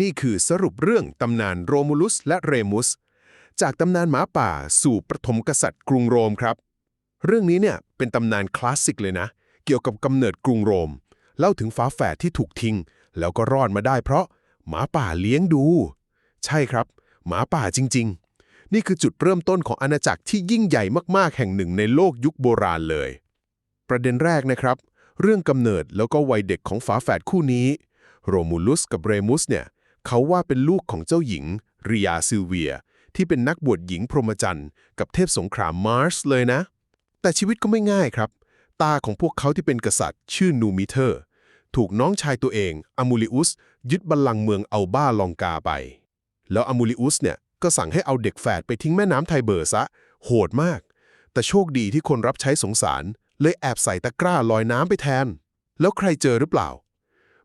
นี่คือสรุปเรื่องตำนานโรมูลุสและเรมุส จากตำนานหมาป่าสู่ประถมกษัตริย์กรุงโรมครับ เรื่องนี้เนี่ยเป็นตำนานคลาสสิกเลยนะ เกี่ยวกับกำเนิดกรุงโรม เล่าถึงฟ้าแฝดที่ถูกทิ้ง แล้วก็รอดมาได้เพราะหมาป่าเลี้ยงดู ใช่ครับ หมาป่าจริง ๆ นี่คือจุดเริ่มต้นของอาณาจักรที่ยิ่งใหญ่มากๆ แห่งหนึ่งในโลกยุคโบราณเลย ประเด็นแรกนะครับ เรื่องกำเนิดแล้วก็วัยเด็กของฝาแฝดคู่นี้ โรมูลุสกับเรมุสเนี่ย เขาว่าเป็นลูกของเจ้าหญิงริยาซิลเวีย ที่เป็นนักบวชหญิงพรหมจรรย์กับเทพสงครามมาร์สเลยนะ แต่ชีวิตก็ไม่ง่ายครับ ตาของพวกเขาที่เป็นกษัตริย์ ชื่อนูมิเทอร์ ถูกน้องชายตัวเองอมูลิอุส ยึดบัลลังก์เมืองอัลบ้าลองกาไป แล้วอมูลิอุสเนี่ยก็สั่งให้เอาเด็กแฝดไปทิ้งแม่น้ำไทเบอร์ซะ โหดมาก แต่โชคดีที่คนรับใช้สงสาร เลยแอบใส่ตะกร้าลอยน้ำไปแทน แล้วใครเจอหรือเปล่า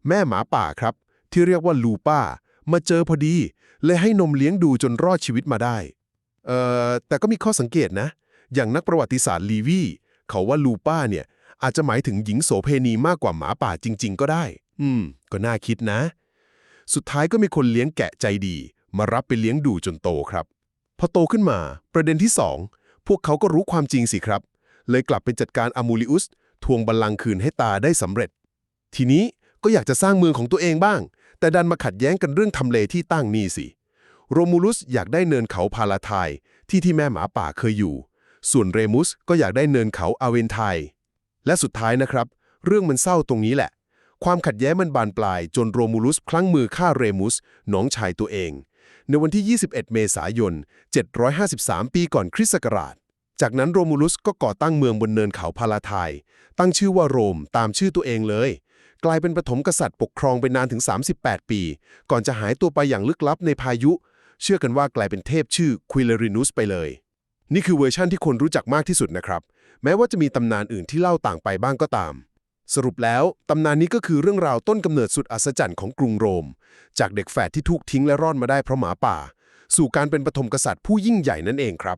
แม่หมาป่าครับ ที่เรียกว่าลูป้า มาเจอพอดีเลยให้นมเลี้ยงดูจนรอดชีวิตมาได้ เอ่อ แต่ก็มีข้อสังเกตนะ อย่างนักประวัติศาสตร์ลีวีเขาว่าลูป้าเนี่ยอาจจะหมายถึงหญิงโสเพณีมากกว่าหมาป่าจริง ๆ ก็ได้ อืม ก็น่าคิดนะ สุดท้ายก็มีคนเลี้ยงแกะใจดี มารับไปเลี้ยงดูจนโตครับ พอโตขึ้นมา ประเด็นที่สองพวกเขาก็รู้ความจริงสิครับ เลยกลับไปจัดการอามูลิอุสทวงบัลลังก์คืนให้ตาได้สำเร็จ ทีนี้ก็อยากจะสร้างเมืองของตัวเองบ้าง แต่ดันมาขัดแย้งกันเรื่องทำเลที่ตั้งนี่สิ โรมูลุสอยากได้เนินเขาพาลาไทยที่ที่แม่หมาป่าเคยอยู่ ส่วนเรมุสก็อยากได้เนินเขาอาเวนไทยและสุดท้ายนะครับ เรื่องมันเศร้าตรงนี้แหละ ความขัดแย้งมันบานปลายจนโรมูลุสพลั้งมือฆ่าเรมุสน้องชายตัวเอง ในวันที่ 21 เมษายน 753 ปีก่อนคริสต์ศักราช จากนั้นโรมูลุสก็ก่อตั้งเมืองบนเนินเขาพาลาไทยตั้งชื่อว่าโรมตามชื่อตัวเองเลย กลายเป็นปฐมกษัตริย์ปกครองไปนานถึง 38 ปี ก่อนจะหายตัวไปอย่างลึกลับในพายุ เชื่อกันว่ากลายเป็นเทพชื่อควิลรินุสไปเลย นี่คือเวอร์ชั่นที่คนรู้จักมากที่สุดนะครับ แม้ว่าจะมีตำนานอื่นที่เล่าต่างไปบ้างก็ตาม สรุปแล้วตำนานนี้ก็คือเรื่องราวต้นกำเนิดสุดอัศจรรย์ของกรุงโรม จากเด็กแฝดที่ถูกทิ้งและรอดมาได้เพราะหมาป่า สู่การเป็นปฐมกษัตริย์ผู้ยิ่งใหญ่นั่นเองครับ